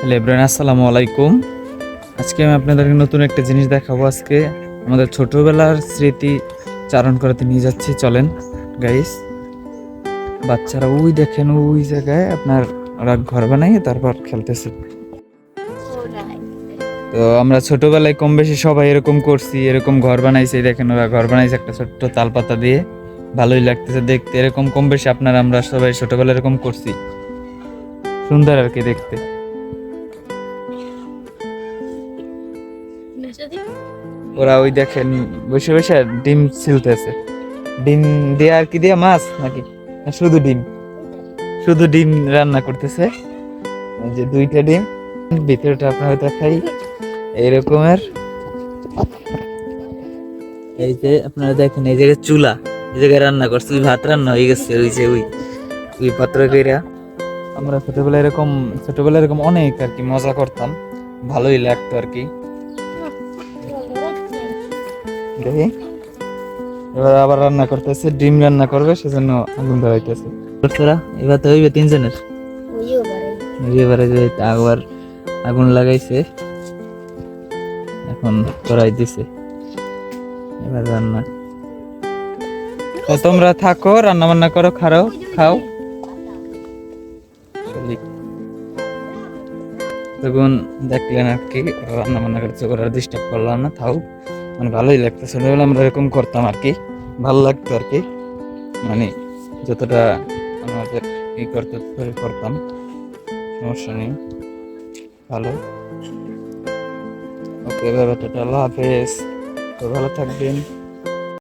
Hello এব্রান আসসালামু আলাইকুম। আজকে আমি আপনাদেরকে নতুন একটা জিনিস দেখাবো আজকে। আমাদের ছোটোবেলার স্মৃতি চারণ করাতে নিয়ে যাচ্ছি, চলেন। গাইস বাচ্চারা ওই দেখেন, ওই জায়গায় আপনার ওরা ঘর বানাই তারপর খেলতেছে। তো আমরা ছোটবেলায় কম বেশি সবাই এরকম করছি, এরকম ঘর বানাইছে দেখেন ওরা ঘর বানাইছে একটা ছোট্ট তালপাতা দিয়ে। ভালোই লাগতেছে দেখতে, এরকম কম বেশি আপনারা, আমরা সবাই ছোটবেলায় এরকম করছি। সুন্দর আর কি দেখতে। ওরা ওই দেখেন, বসে বসে ডিম ছিলতেছে। ডিম দিয়ে আর কি দিয়ে মাছ নাকি? শুধু ডিম। শুধু ডিম রান্না করতেছে। যে দুইটা ডিম, ভিতরটা আপনারা দেখাই। এইরকমের এই যে আপনারা দেখেন, এই জায়গায় চুলা। এই জায়গায় রান্না করছে, ওই ভাত রান্না হয়ে গেছে, ওই যে ওই ওই পাত্র কইরা। আমরা ছোটবেলায় এরকম ছোটবেলায় এরকম অনেক আর কি মজা করতাম। ভালোই লাগতো আর কি। দেখি। এবার আবার রান্না করতেছে ডিম রান্না করবে সেজন্য আগুন ধরাইতেছে। তোরা এবার তো হইবে তিনজনের। এবারে যে আবার আগুন লাগাইছে। এখন করাই দিছে। এবার রান্না। তো তোমরা থাকো রান্না বান্না করো খাও খাও। তখন দেখলেন আর কি রান্না বান্না করছে ওরা ডিস্টার্ব করলাম না থাও। মানে ভালোই লাগতো ছোটবেলা আমরা এরকম করতাম আর কি। ভালো লাগতো আর কি। মানে যতটা আমাদের ই করতে করতাম। সমস্যা নেই। ভালো। ওকে ব্যাপারটা আল্লাহ হাফেজ। তো ভালো থাকবেন।